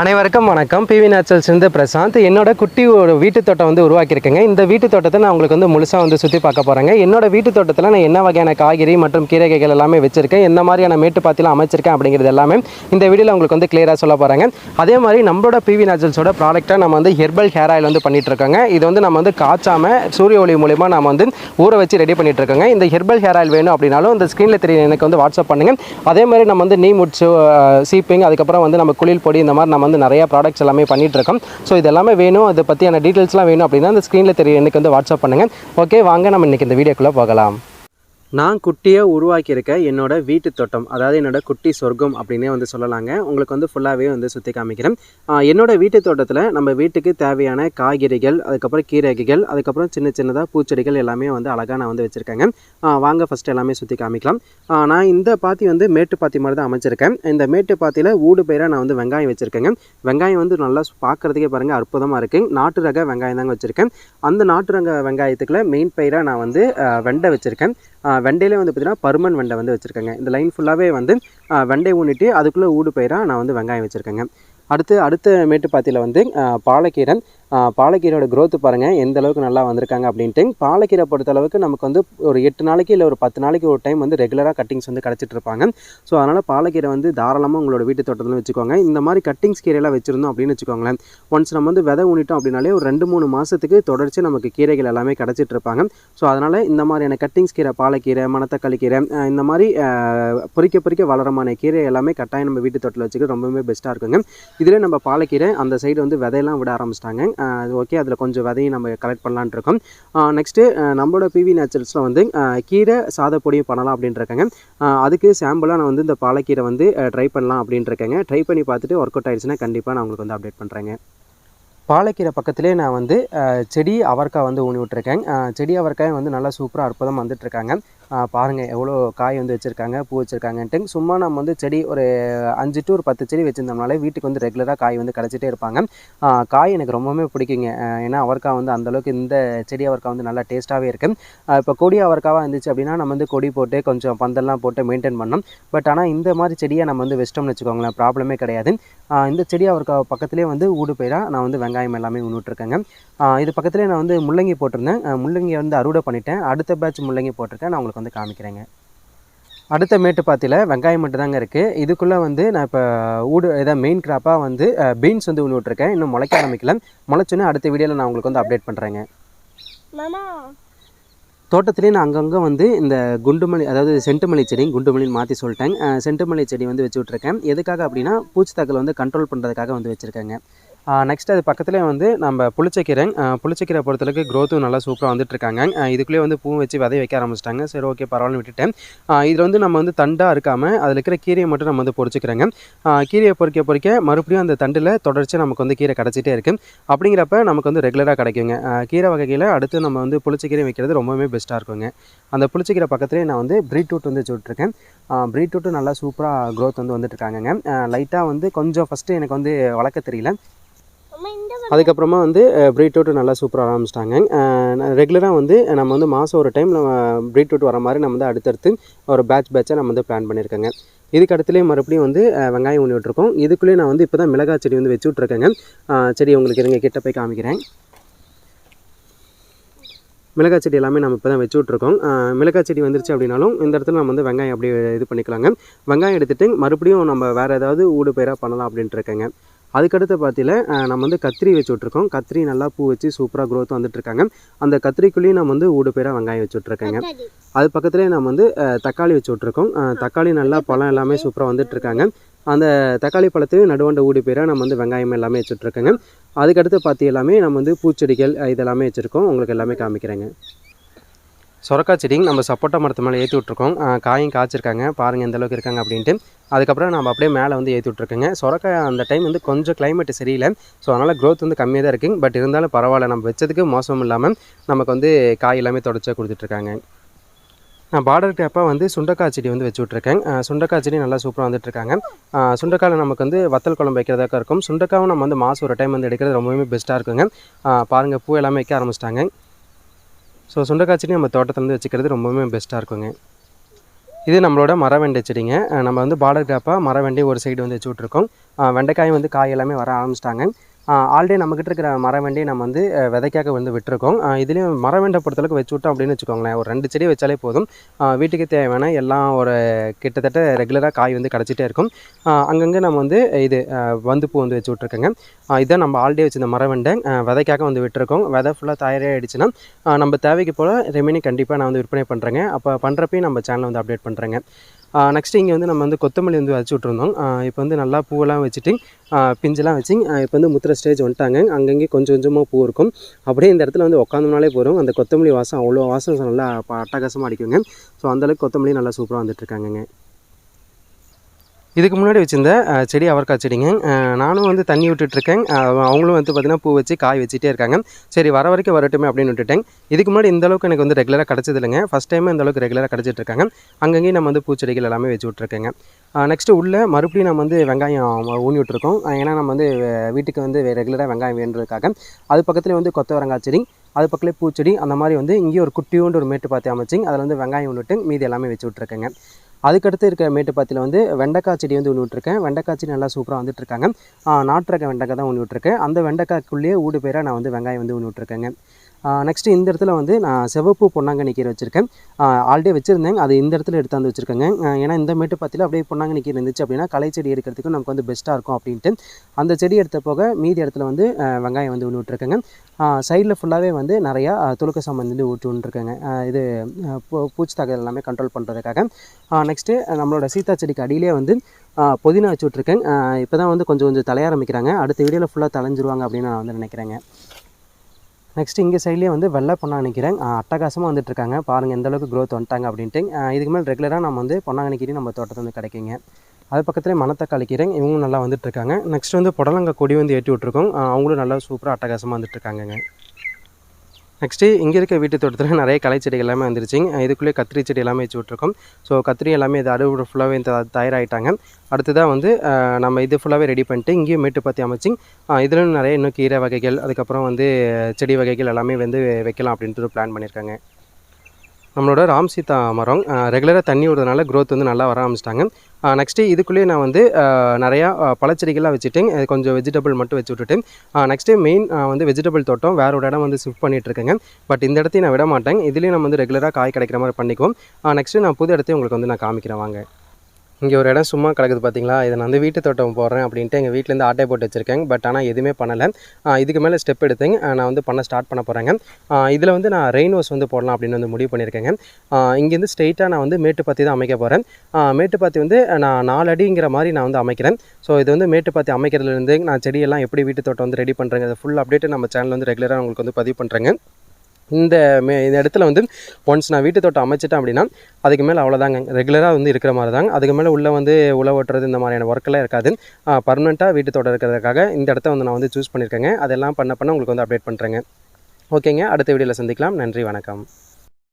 அனைவருக்கும் வணக்கம். பிவி நேச்சுரல்ஸ்லேருந்து பிரசாந்த். என்னோட குட்டி ஒரு வீட்டு தோட்டம் வந்து உருவாக்கியிருக்கேங்க. இந்த வீட்டு தோட்டத்தை நான் உங்களுக்கு வந்து முழுசாக வந்து சுற்றி பார்க்க போகிறேங்க என்னோட வீட்டு தோட்டத்தில் நான் என்ன வகையான காய்கறி மற்றும் கீரைகள் எல்லாமே வச்சிருக்கேன். எந்த மாதிரியான மேட்டுப்பாத்திலாம் அமைச்சிருக்கேன் அப்படிங்கிறது எல்லாமே இந்த வீடியோவில் உங்களுக்கு வந்து கிளியராக சொல்ல போகிறாங்க அதே மாதிரி நம்மளோட பிவி நேச்சுரல்ஸோட ப்ராடக்ட்டை நம்ம வந்து ஹெர்பல் ஹேர் ஆயில் வந்து பண்ணிகிட்ருக்கோங்க இது வந்து நம்ம வந்து காய்ச்சாம சூரிய ஒளி மூலிமா நம்ம வந்து ஊற வச்சு ரெடி பண்ணிகிட்ருக்கோங்க இந்த ஹெர்பல் ஹேர் ஆயில் வேணும் அப்படின்னாலும் இந்த ஸ்க்ரீனில் தெரியும் எனக்கு வந்து வாட்ஸ்அப் பண்ணுங்க. அதே மாதிரி நம்ம வந்து நீ முடிச்சு சீப்பிங் அதுக்கப்புறம் வந்து நம்ம குளில் பொடி இந்த மாதிரி நம்ம வந்து நிறைய ப்ராடக்ட்ஸ் எல்லாமே பண்ணிட்டு இருக்கோம் ஸோ இது எல்லாமே வேணும். அதை பற்றியான டீட்டெயில்ஸ்லாம் வேணும் அப்படின்னா அந்த ஸ்க்ரீனில் தெரியும் எனக்கு வந்து வாட்ஸ்அப் பண்ணுங்க. ஓகே வாங்க நம்ம இன்னைக்கு இந்த வீடியோக்குள்ளே போகலாம். நான் குட்டியாக உருவாக்கியிருக்க என்னோடய வீட்டு தோட்டம் அதாவது என்னோடய குட்டி சொர்க்கம் அப்படின்னே வந்து சொல்லலாங்க. உங்களுக்கு வந்து ஃபுல்லாகவே வந்து சுற்றி காமிக்கிறேன். என்னோடய என்னோட வீட்டு தோட்டத்தில் நம்ம வீட்டுக்கு தேவையான காய்கறிகள் அதுக்கப்புறம் கீரைகள் அதுக்கப்புறம் சின்ன சின்னதாக பூச்செடிகள் எல்லாமே வந்து அழகாக நான் வந்து வச்சுருக்கேங்க. வாங்க ஃபஸ்ட்டு எல்லாமே சுற்றி காமிக்கலாம். நான் இந்த பாத்தி வந்து மேட்டு பாத்தி மாதிரி தான் அமைச்சிருக்கேன். இந்த மேட்டு பாத்தியில் ஊடு பயிராக நான் வந்து வெங்காயம் வச்சுருக்கேங்க. வெங்காயம் வந்து நல்லா பார்க்குறதுக்கே பாருங்கள் அற்புதமாக இருக்குது நாட்டு ரக வெங்காயம் தாங்க வச்சுருக்கேன். அந்த நாட்டு ரக வெங்காயத்துக்குள்ள மெயின் பயிராக நான் வந்து வெண்டை வச்சுருக்கேன். வெண்டையிலே வந்து பார்த்திங்கன்னா பருமன் வெண்டை வந்து வச்சுருக்கேங்க. இந்த லைன் ஃபுல்லாகவே வந்து வெண்டை ஊனிட்டு அதுக்குள்ளே ஊடு பயிராக நான் வந்து வெங்காயம் வச்சுருக்கேங்க. அடுத்து அடுத்த மேட்டுப்பாத்தியில் வந்து பாலக்கீரன். பாலக்கீரை ஆஹ் பாருங்கள் எந்த அளவுக்கு நல்லா வந்திருக்காங்க அப்படின்ட்டு. பாலக்கீரை பொறுத்தளவுக்கு நமக்கு வந்து ஒரு எட்டு நாளைக்கு இல்லை ஒரு பத்து நாளைக்கு ஒரு டைம் வந்து ரெகுலராக கட்டிங்ஸ் வந்து கிடச்சிட்டு இருப்பாங்க. ஸோ அதனால் பாலக்கீரை வந்து தாராளமாக உங்களோட வீட்டு தோட்டத்தில் வச்சுக்கோங்க. இந்த மாதிரி கட்டிங்ஸ் கீரையெல்லாம் வச்சுருந்தோம் அப்படின்னு வச்சுக்கோங்களேன். ஒன்ஸ் நம்ம வந்து விதை ஊனிட்டோம் அப்படின்னாலே ஒரு ரெண்டு மூணு மாதத்துக்கு தொடர்ச்சி நமக்கு கீரைகள் எல்லாமே கிடச்சிட்டு இருப்பாங்க. ஸோ அதனால் இந்த மாதிரியான கட்டிங்ஸ் கீரை பாலக்கீரை மணத்தக்காளி கீரை இந்த மாதிரி பொறிக்க பொறிக்க வளரமான கீரை எல்லாமே கட்டாயம் நம்ம வீட்டு தோட்டத்தில் வச்சுக்க ரொம்பவே பெஸ்ட்டாக இருக்குங்க. இதில் நம்ம பாலக்கீரை அந்த சைடு வந்து விதையெல்லாம் விட ஆரம்பிச்சிட்டாங்க. அது ஓகே அதில் கொஞ்சம் விதையும் நம்ம கலெக்ட் பண்ணலான் இருக்கோம். நெக்ஸ்ட்டு நம்மளோட பிவி நேச்சுரல்ஸில் வந்து கீரை சாதப்பொடியும் பண்ணலாம் அப்படின்ட்டு இருக்கேங்க. அதுக்கு சாம்பிளாக நான் வந்து இந்த பாலக்கீரை வந்து ட்ரை பண்ணலாம் அப்படின்ட்டு இருக்கேங்க. ட்ரை பண்ணி பார்த்துட்டு ஒர்க் அவுட் ஆயிடுச்சுன்னா கண்டிப்பாக நான் உங்களுக்கு வந்து அப்டேட் பண்ணுறேங்க பாலக்கீரை பக்கத்துலேயே நான் வந்து செடி அவரைக்காய் வந்து ஊனி விட்டுருக்கேன். செடி அவரைக்காய் வந்து நல்லா சூப்பராக அற்புதமாக வந்துட்டுருக்காங்க பாருங்கள் எவ்வளோ காய் வந்து வச்சுருக்காங்க பூ வச்சுருக்காங்கன்ட்டு. சும்மா நம்ம வந்து செடி ஒரு அஞ்சு டு ஒரு பத்து செடி வச்சுருந்தோம்னாலே வீட்டுக்கு வந்து ரெகுலராக காய் வந்து கிடச்சிட்டே இருப்பாங்க. காய் எனக்கு ரொம்பவுமே பிடிக்குங்க. ஏன்னா அவரைக்காய் வந்து அந்தளவுக்கு இந்த செடி அவரைக்காய் வந்து நல்லா டேஸ்ட்டாகவே இருக்குது இப்போ கொடி அவரைக்காவாக இருந்துச்சு அப்படின்னா நம்ம வந்து கொடி போட்டு கொஞ்சம் பந்தல்லாம் போட்டு மெயின்டைன் பண்ணோம். பட் ஆனால் இந்த மாதிரி செடியை நம்ம வந்து வச்சிட்டோம்னு வச்சுக்கோங்களேன் ப்ராப்ளமே கிடையாது. இந்த செடி அவருக்கு பக்கத்துலேயே வந்து ஊடு பயிராக நான் வந்து வெங்காயம் எல்லாமே உண்ணுட்ருக்கேங்க. இது பக்கத்துலேயே நான் வந்து முள்ளங்கி போட்டிருந்தேன். முள்ளங்கியை முள்ளங்கி வந்து அறுவடை பண்ணிட்டேன். அடுத்த பேட்ச் முள்ளங்கி போட்டிருக்கேன். நான் உங்களுக்கு வந்து காமிக்கிறேங்க. அடுத்த மேட்டுப்பாத்தியில் வெங்காயம் மட்டும் தாங்க இருக்குது இதுக்குள்ளே வந்து நான் இப்போ ஊடு இதான் மெயின் கிராப்பாக வந்து பீன்ஸ் வந்து ஊனி விட்ருக்கேன் இன்னும் முளைக்க ஆரம்பிக்கல. முளைச்சோன்னே அடுத்த வீடியோவில் நான் உங்களுக்கு வந்து அப்டேட் பண்ணுறேங்க மாமா. தோட்டத்திலே நான் அங்கங்கே வந்து இந்த குண்டுமல்லி அதாவது செண்டுமல்லி செடி குண்டுமல்லின்னு மாற்றி சொல்லிட்டேன். செண்டுமல்லி செடி வந்து வச்சு விட்ருக்கேன் எதுக்காக அப்படின்னா பூச்சி தாக்கல் வந்து கண்ட்ரோல் பண்ணுறதுக்காக வந்து வச்சுருக்கேங்க. நெக்ஸ்ட் அது பக்கத்துலேயே வந்து நம்ம புளிச்சக்கீரை புளிச்சக்கீரை பொறுத்தளவுக்கு க்ரோத்தும் நல்லா சூப்பராக வந்துட்டுருக்காங்க. இதுக்குள்ளேயே வந்து பூ வச்சு விதை வைக்க ஆரம்பிச்சிட்டாங்க. சரி ஓகே பரவாயில்ல விட்டுட்டேன். இதில் வந்து நம்ம வந்து தண்டாக இருக்காமல் அதில் இருக்கிற கீரையை மட்டும் நம்ம வந்து பொறிச்சிக்கிறோங்க. கீரையை பொறிக்க பொறிக்க மறுபடியும் அந்த தண்டில் தொடர்ச்சியாக நமக்கு வந்து கீரை கிடச்சிட்டே இருக்குது அப்படிங்கிறப்ப நமக்கு வந்து ரெகுலராக கிடைக்குங்க. கீரை வகையில் அடுத்து நம்ம வந்து புளிச்சக்கீரை வைக்கிறது ரொம்பவே பெஸ்ட்டாக இருக்குங்க. அந்த புளிச்சக்கீரை பக்கத்துலேயே நான் வந்து பீட்ரூட் வந்து வச்சு விட்ருக்கேன் பீட்ரூட்டும் நல்லா சூப்பராக க்ரோத் வந்து வந்துட்டுருக்காங்க லைட்டாக வந்து கொஞ்சம் ஃபஸ்ட்டு எனக்கு வந்து வளர்க்க தெரியல. அதுக்கப்புறமா வந்து பீட்ரூட் நல்லா சூப்பராக ஆரம்பிச்சிட்டாங்க. ரெகுலராக வந்து நம்ம வந்து மாதம் ஒரு டைம் நம்ம பீட்ரூட் வர மாதிரி நம்ம வந்து அடுத்தடுத்து ஒரு பேட்ச் பேட்சாக நம்ம வந்து பிளான் பண்ணியிருக்கேங்க. இதுக்கு அடுத்துலேயே மறுபடியும் வந்து வெங்காயம் ஊனி விட்டுருக்கோம். இதுக்குள்ளேயே நான் வந்து இப்போ தான் மிளகாய் செடி வந்து வச்சு விட்ருக்கேங்க செடி உங்களுக்கு இருங்க கிட்ட போய் காமிக்கிறேன். மிளகாய் செடி எல்லாமே நம்ம இப்போ தான் வச்சு விட்ருக்கோம் மிளகாய் செடி வந்துருச்சு அப்படின்னாலும் இந்த இடத்துல நம்ம வந்து வெங்காயம் அப்படியே இது பண்ணிக்கலாங்க. வெங்காயம் எடுத்துகிட்டு மறுபடியும் நம்ம வேறு ஏதாவது ஊடு பயிராக பண்ணலாம் அப்படின்ட்டு இருக்கேங்க. அதுக்கடுத்து பார்த்தில நம்ம வந்து கத்திரி வச்சு விட்ருக்கோம் கத்திரி நல்லா பூ வச்சு சூப்பராக க்ரோத் வந்துட்டு இருக்காங்க அந்த கத்திரிக்குள்ளேயும் நம்ம வந்து ஊடு பயிராக வெங்காயம் வச்சு விட்ருக்கேங்க. அது பக்கத்துலேயே நம்ம வந்து தக்காளி வச்சு விட்ருக்கோம் தக்காளி நல்லா பழம் எல்லாமே சூப்பராக வந்துட்டு இருக்காங்க அந்த தக்காளி பழத்தையும் நடுவண்ட ஊடி பேராக நம்ம வந்து வெங்காயம் எல்லாமே வச்சுட்ருக்கோங்க அதுக்கடுத்து பார்த்தி எல்லாமே நம்ம வந்து பூச்செடிகள் இதெல்லாமே வச்சுருக்கோம். உங்களுக்கு எல்லாமே காமிக்கிறேங்க. சொரக்காய் செடிங்க நம்ம சப்போட்டா மரத்து மேலே ஏற்றி விட்ருக்கோம் காயும் காய்ச்சிருக்காங்க. பாருங்கள் எந்த அளவுக்கு இருக்காங்க அப்படின்ட்டு. அதுக்கப்புறம் நம்ம அப்படியே மேலே வந்து ஏற்றி விட்ருக்கோங்க சொரக்காய் அந்த டைம் வந்து கொஞ்சம் கிளைமேட் சரியில்லை. ஸோ அதனால் க்ரோத் வந்து கம்மியாக தான் இருக்குங்க பட் இருந்தாலும் பரவாயில்ல நம்ம வச்சதுக்கு மோசம் இல்லாமல் நமக்கு வந்து காய் எல்லாமே தொடச்சா கொடுத்துட்ருக்காங்க நான் பார்டர் கேப்பாக வந்து சுண்டக்காய் செடி வந்து வச்சு விட்ருக்கேன் சுண்டக்காய் செடி நல்லா சூப்பராக வந்துட்டுருக்காங்க சுண்டக்காயில் நமக்கு வந்து வத்தல் குழம்பு வைக்கிறதாக்கா இருக்கும். சுண்டக்காவும் நம்ம வந்து மாதம் ஒரு டைம் வந்து எடுக்கிறது ரொம்பவுமே பெஸ்ட்டாக இருக்குங்க. பாருங்கள் பூ எல்லாமே வைக்க ஆரம்பிச்சிட்டாங்க. ஸோ சுண்டக்காய் செடி நம்ம தோட்டத்தில் வந்து வச்சுக்கிறது ரொம்பவுமே பெஸ்ட்டாக இருக்குங்க. இது நம்மளோட மரவெண்டை செடிங்க. நம்ம வந்து பார்டர் கிராப்பாக மரவெண்டை ஒரு சைடு வந்து வச்சு விட்ருக்கோம் வெண்டைக்காயும் வந்து காய் எல்லாமே வர ஆரம்பிச்சிட்டாங்க. ஆல்ரெடி நம்மக்கிட்ட இருக்கிற மரவெண்டையை நம்ம வந்து விதைக்காக வந்து விட்டுருக்கோம். இதுலேயும் மரவெண்டை பொறுத்தளவுக்கு வச்சு விட்டோம் அப்படின்னு வச்சுக்கோங்களேன். ஒரு ரெண்டு செடி வச்சாலே போதும். வீட்டுக்கு தேவையான எல்லாம் ஒரு கிட்டத்தட்ட ரெகுலராக காய் வந்து கிடச்சிட்டே இருக்கும். அங்கங்கே நம்ம வந்து இது வந்து வந்துப்பூ வந்து வச்சு விட்ருக்கோங்க இதான் நம்ம ஆல்ரெடி வச்சிருந்த மரவெண்டை விதைக்காக வந்து விட்டுருக்கோம். விதை ஃபுல்லாக தயாராகிடுச்சுன்னா நம்ம தேவைக்கு போல் ரெமினி கண்டிப்பாக நான் வந்து விற்பனை பண்ணுறேங்க அப்போ பண்ணுறப்பையும் நம்ம சேனலை வந்து அப்டேட் பண்ணுறேங்க நெக்ஸ்ட்டு இங்கே வந்து நம்ம வந்து கொத்தமல்லி வந்து வச்சு விட்ருந்தோம் இப்போ வந்து நல்லா பூவெல்லாம் வச்சுட்டு பிஞ்செல்லாம் வச்சு இப்போ வந்து முத்துற ஸ்டேஜ் வந்துட்டாங்க. அங்கங்கே கொஞ்சம் கொஞ்சமாக பூ இருக்கும். அப்படியே இந்த இடத்துல வந்து உட்காந்தோம்னாலே போகிறோம் அந்த கொத்தமல்லி வாசம் அவ்வளோ வாசம் நல்லா அட்டகாசமாக அடிக்குங்க. ஸோ அந்தளவுக்கு கொத்தமல்லி நல்லா சூப்பராக வந்துட்டுருக்காங்கங்க இதுக்கு முன்னாடி வச்சுருந்த செடி அவரைக்காய் செடிங்க. நானும் வந்து தண்ணி விட்டுட்ருக்கேன். அவங்களும் வந்து பார்த்திங்கன்னா பூ வச்சு காய் வச்சுட்டே இருக்காங்க. சரி வர வரைக்கும் வரட்டுமே அப்படின்னு விட்டுட்டேன். இதுக்கு முன்னாடி இந்த அளவுக்கு எனக்கு வந்து ரெகுலராக கிடச்சது இல்லைங்க. ஃபஸ்ட் டைம் இந்த அளவுக்கு ரெகுலராக கிடச்சிட்டு இருக்காங்க. அங்கங்கேயும் நம்ம வந்து பூச்செடிகள் எல்லாமே வச்சு விட்ருக்கேங்க நெக்ஸ்ட்டு உள்ளே மறுபடியும் நம்ம வந்து வெங்காயம் ஊனி விட்ருக்கோம் ஏன்னா நம்ம வந்து வீட்டுக்கு வந்து ரெகுலராக வெங்காயம் வேண்டுறதுக்காக அது பக்கத்துலேயே வந்து கொத்தவரங்காய் செடி அது பக்கத்துலேயே பூச்செடி அந்த மாதிரி வந்து இங்கேயும் ஒரு குட்டியோண்டு ஒரு மேட்டு பார்த்து அமைச்சிங்க அதில் வந்து வெங்காயம் விட்டு மீதி எல்லாமே வச்சு விட்ருக்கேங்க அதுக்கடுத்து இருக்க மேட்டுப்பாத்தியில் வந்து வெண்டைக்காய் செடி வந்து ஒன்று விட்ருக்கேன் வெண்டைக்காய் செடி நல்லா சூப்பராக வந்துட்டுருக்காங்க. நாட்டு ரக வெண்டைக்காய் தான் ஒன்று விட்ருக்கேன் அந்த வெண்டைக்காய்க்குள்ளேயே ஊடு பேராக நான் வந்து வெங்காயம் வந்து ஒன்று விட்டுருக்கேங்க. நெக்ஸ்ட்டு இந்த இடத்துல வந்து நான் சிவப்பு பொன்னாங்கண்ணி கீரை வச்சுருக்கேன். ஆல்ரெடி வச்சுருந்தேன். அது இந்த இடத்துல எடுத்தாந்து வச்சுருக்கேங்க. ஏன்னா இந்த மேட்டுப்பாத்தியில் அப்படியே பொன்னாங்கண்ணி கீரை இருந்துச்சு அப்படின்னா களை செடி எடுக்கிறதுக்கு நமக்கு வந்து பெஸ்ட்டாக இருக்கும் அப்படின்ட்டு. அந்த செடி எடுத்த போக மீதி இடத்துல வந்து வெங்காயம் வந்து ஒன்று விட்ருக்கேங்க சைடில் ஃபுல்லாகவே வந்து நிறையா துளுக்க சாமான் வந்து ஊற்றி விட்ருக்கேங்க இது பூ பூச்சி தாக்குதல் எல்லாமே கண்ட்ரோல் பண்ணுறதுக்காக நெக்ஸ்ட்டு நம்மளோட சீதா செடிக்கு அடியிலே வந்து புதினா வச்சு விட்ருக்கேன் இப்போ தான் வந்து கொஞ்சம் கொஞ்சம் தலைய ஆரம்பிக்கிறாங்க. அடுத்த வீடியோவில் ஃபுல்லாக தலைஞ்சிருவாங்க அப்படின்னு நான் வந்து நினைக்கிறேங்க. நெக்ஸ்ட் இங்கே சைட்லேயே வந்து வெள்ளை பொண்ணா நினைக்கிறேன் அட்டகாசமாக வந்துட்டுருக்காங்க பாருங்கள் எந்த அளவுக்கு க்ரோத் வந்துட்டாங்க அப்படின்ட்டு. இதுக்கு மேலே ரெகுலராக நம்ம வந்து பொன்னாங்கண்ணி நம்ம தோட்டத்தில் வந்து கிடைக்குங்க. அது பக்கத்துலேயே மணத்தக்காளி கீரை இவங்களும் நல்லா வந்துட்டுருக்காங்க நெக்ஸ்ட் வந்து புடலங்க கொடி வந்து ஏற்றி விட்ருக்கோம் அவங்களும் நல்லா சூப்பராக அட்டகாசமாக வந்துட்டுருக்காங்கங்க நெக்ஸ்ட்டு இங்கே இருக்க வீட்டு தோட்டத்தில் நிறைய களை செடிகள் எல்லாமே வந்துருச்சுங்க இதுக்குள்ளே கத்திரி செடி எல்லாமே வச்சு விட்ருக்கோம் ஸோ கத்திரி எல்லாமே இது அறுவடை ஃபுல்லாகவே த தயாராகிட்டாங்க அடுத்ததாக வந்து நம்ம இது ஃபுல்லாகவே ரெடி பண்ணிட்டு இங்கேயும் மேட்டு பற்றி அமைச்சு இதிலும் நிறைய இன்னும் கீரை வகைகள் அதுக்கப்புறம் வந்து செடி வகைகள் எல்லாமே வந்து வைக்கலாம் அப்படின்ட்டு ஒரு பிளான் பண்ணியிருக்காங்க நம்மளோட ராம் சீதா மரம் ரெகுலராக தண்ணி விடுறதுனால க்ரோத் வந்து நல்லா வர ஆரம்பிச்சிட்டாங்க. நெக்ஸ்ட்டு இதுக்குள்ளேயே நான் வந்து நிறையா பழச்செடிகள்லாம் வச்சுட்டேன் கொஞ்சம் வெஜிடபிள் மட்டும் வச்சு விட்டுட்டு நெக்ஸ்ட்டு மெயின் வந்து வெஜிடபிள் தோட்டம் வேற ஒரு இடம் வந்து ஷிஃப்ட் பண்ணிகிட்ருக்கேங்க பட் இந்த இடத்தையும் நான் விட மாட்டேன். இதுலேயும் நம்ம வந்து ரெகுலராக காய் கிடைக்கிற மாதிரி பண்ணிக்குவோம். நெக்ஸ்ட்டு நான் புது இடத்தையும் உங்களுக்கு வந்து நான் காமிக்கிறேன். வாங்க. இங்கே ஒரு இடம் சும்மா கிடக்குது பார்த்தீங்களா இதை நான் வந்து வீட்டு தோட்டம் போடுறேன் அப்படின்ட்டு எங்கள் வீட்டிலேருந்து ஆட்டை போட்டு வச்சுருக்கேன். பட் ஆனால் எதுவுமே பண்ணலை. இதுக்கு மேலே ஸ்டெப் எடுத்தேங்க நான் வந்து பண்ண ஸ்டார்ட் பண்ண போகிறேங்க இதில் வந்து நான் ரெயின் ஹவுஸ் வந்து போடலாம் அப்படின்னு வந்து முடிவு பண்ணியிருக்கேங்க. இங்கேருந்து ஸ்ட்ரெயிட்டாக நான் வந்து மேட்டுப்பாத்தி தான் அமைக்க போகிறேன் மேட்டுப்பாத்தி வந்து நான் நாலு அடிங்கிற மாதிரி நான் வந்து அமைக்கிறேன். ஸோ இது வந்து மேட்டுப்பாத்தி அமைக்கிறதுலேருந்து நான் செடியெல்லாம் எப்படி வீட்டு தோட்டம் வந்து ரெடி பண்ணுறேங்க ஃபுல் அப்டேட்டு நம்ம சேனல் வந்து ரெகுலராக உங்களுக்கு வந்து பதிவு பண்ணுறேங்க இந்த மே இந்த இடத்துல வந்து ஒன்ஸ் நான் வீட்டு தோட்டம் அமைச்சிட்டேன் அப்படின்னா அதுக்கு மேலே அவ்வளோதாங்க ரெகுலராக வந்து இருக்கிற மாதிரி தாங்க அதுக்கு மேலே உள்ளே வந்து உழவு ஓட்டுறது இந்த மாதிரியான ஒர்க்கெல்லாம் இருக்காது. பர்மனெண்ட்டாக வீட்டு தோட்டம் இருக்கிறதுக்காக இந்த இடத்த வந்து நான் வந்து சூஸ் பண்ணியிருக்கேங்க. அதெல்லாம் பண்ண பண்ண உங்களுக்கு வந்து அப்டேட் பண்ணுறேங்க ஓகேங்க. அடுத்த வீடியோவில் சந்திக்கலாம். நன்றி வணக்கம்.